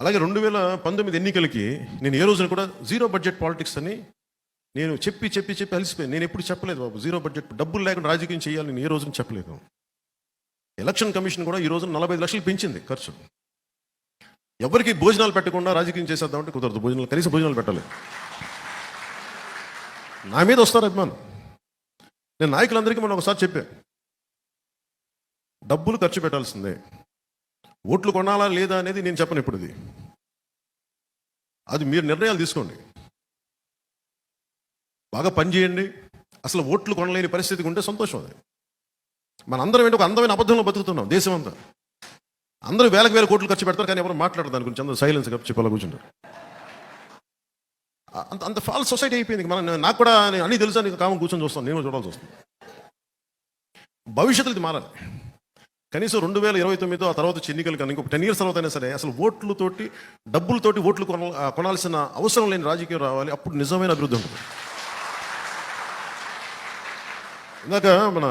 అలాగే రెండు వేల పంతొమ్మిది ఎన్నికలకి నేను ఏ రోజున కూడా జీరో బడ్జెట్ పాలిటిక్స్ అని నేను చెప్పి చెప్పి చెప్పి అలసిపోయాను. నేను ఎప్పుడు చెప్పలేదు బాబు. జీరో బడ్జెట్ డబ్బులు లేకుండా రాజకీయం చేయాలి నేను ఏ రోజున చెప్పలేదు. ఎలక్షన్ కమిషన్ కూడా ఈ రోజున నలభై ఐదు లక్షలు పెంచింది ఖర్చు. ఎవరికి భోజనాలు పెట్టకుండా రాజకీయం చేసేద్దామంటే కుదరదు. భోజనాలు కనీసం భోజనాలు పెట్టాలి. నా మీద వస్తారు అభిమానం నేను నాయకులందరికీ మనం ఒకసారి చెప్పాను డబ్బులు ఖర్చు పెట్టాల్సిందే. ఓట్లు కొనాలా లేదా అనేది నేను చెప్పను ఇప్పుడు ఇది అది మీరు నిర్ణయాలు తీసుకోండి. బాగా పనిచేయండి అసలు ఓట్లు కొనలేని పరిస్థితికి ఉంటే సంతోషం అది. మన అందరం ఏంటి ఒక అందమైన అబద్ధంలో బతుకుతున్నాం దేశం అంతా అందరూ వేలకు వేల కోట్లు ఖర్చు పెడతారు కానీ ఎవరు మాట్లాడరు దాని గురించి. అందరూ సైలెన్స్ చెప్పాలి కూర్చుంటారు. అంత అంత ఫాల్ సొసైటీ అయిపోయింది. మనం నాకు కూడా నేను అన్నీ తెలుసా నీకు కామం కూర్చొని చూస్తాను. నేను చూడాల్సి వస్తుంది. భవిష్యత్తులో ఇది మారాలి. కనీసం రెండు వేల ఇరవై తొమ్మిదో ఆ తర్వాత ఎన్నికలు కానీ ఇంకొక టెన్ ఇయర్స్ తర్వాత అయినా సరే అసలు ఓట్లతోటి డబ్బులతోటి ఓట్లు కొన కొనాల్సిన అవసరం లేని రాజకీయం రావాలి అప్పుడు నిజమైన అభివృద్ధి ఉంటుంది. ఇందాక మన